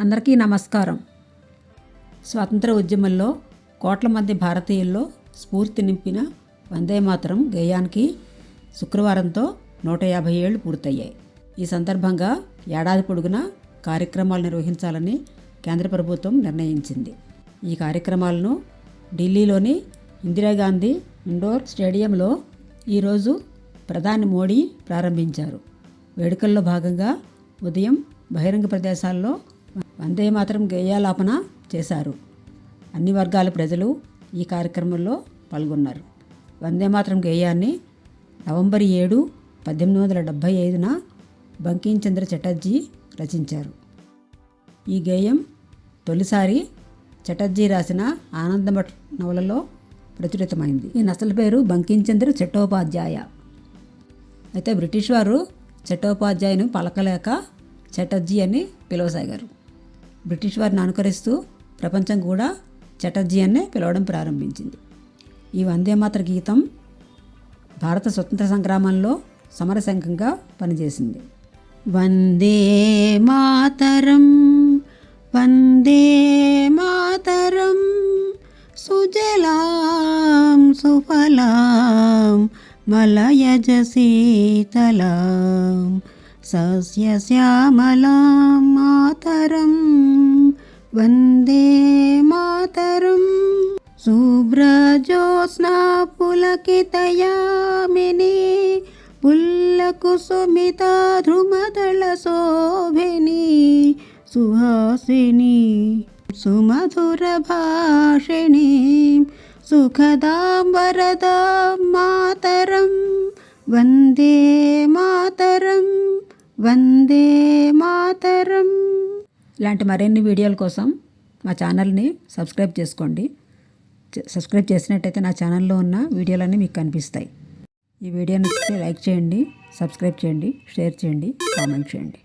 అందరికీ నమస్కారం. స్వాతంత్ర ఉద్యమంలో కోట్ల మంది భారతీయుల్లో స్ఫూర్తి నింపిన వందే మాతరం గేయానికి శుక్రవారంతో నూట యాభై ఏళ్ళు పూర్తయ్యాయి. ఈ సందర్భంగా ఏడాది పొడుగునా కార్యక్రమాలు నిర్వహించాలని కేంద్ర ప్రభుత్వం నిర్ణయించింది. ఈ కార్యక్రమాలను ఢిల్లీలోని ఇందిరాగాంధీ ఇండోర్ స్టేడియంలో ఈరోజు ప్రధాని మోడీ ప్రారంభించారు. వేడుకల్లో భాగంగా ఉదయం బహిరంగ ప్రదేశాల్లో వందే మాత్రం గేయాలాపన చేశారు. అన్ని వర్గాల ప్రజలు ఈ కార్యక్రమంలో పాల్గొన్నారు. వందే మాత్రం గేయాన్ని నవంబర్ ఏడు పద్దెనిమిది వందల డెబ్భై ఐదున బంకించంద్ర చటర్జీ రచించారు. ఈ గేయం తొలిసారి చటర్జీ రాసిన ఆనందమఠ్ నవలలో ప్రచురితమైంది. ఈ నసల పేరు బంకించంద్ర చట్టోపాధ్యాయ అయితే బ్రిటిష్ వారు చట్టోపాధ్యాయుని పలకలేక చటర్జీ అని పిలవసాగారు. బ్రిటిష్ వారిని అనుకరిస్తూ ప్రపంచం కూడా చటర్జీ అనే పిలవడం ప్రారంభించింది. ఈ వందేమాత్ర గీతం భారత స్వతంత్ర సంగ్రామంలో సమరశంఖంగా పనిచేసింది. వందే మాతరం వందే మాతరం సుజలాం సుఫలాం మలయజ శీతలాం సస్యశ్యామలాం మాతరం. వందే మాతరం. శుభ్రజోత్స్నా పులకితయామిని పుల్లకుసుమితా ధ్రుమదళ శోభిని. సుహాసిని సుమధుర భాషిణి. సుఖదాం వరదాం మాతరం. ఇలాంటి మరిన్ని వీడియోల కోసం మా ఛానల్ని సబ్స్క్రైబ్ చేసుకోండి. సబ్స్క్రైబ్ చేసినట్టయితే నా ఛానల్లో ఉన్న వీడియోలన్నీ మీకు కనిపిస్తాయి. ఈ వీడియో నచ్చితే లైక్ చేయండి సబ్స్క్రైబ్ చేయండి షేర్ చేయండి కామెంట్ చేయండి.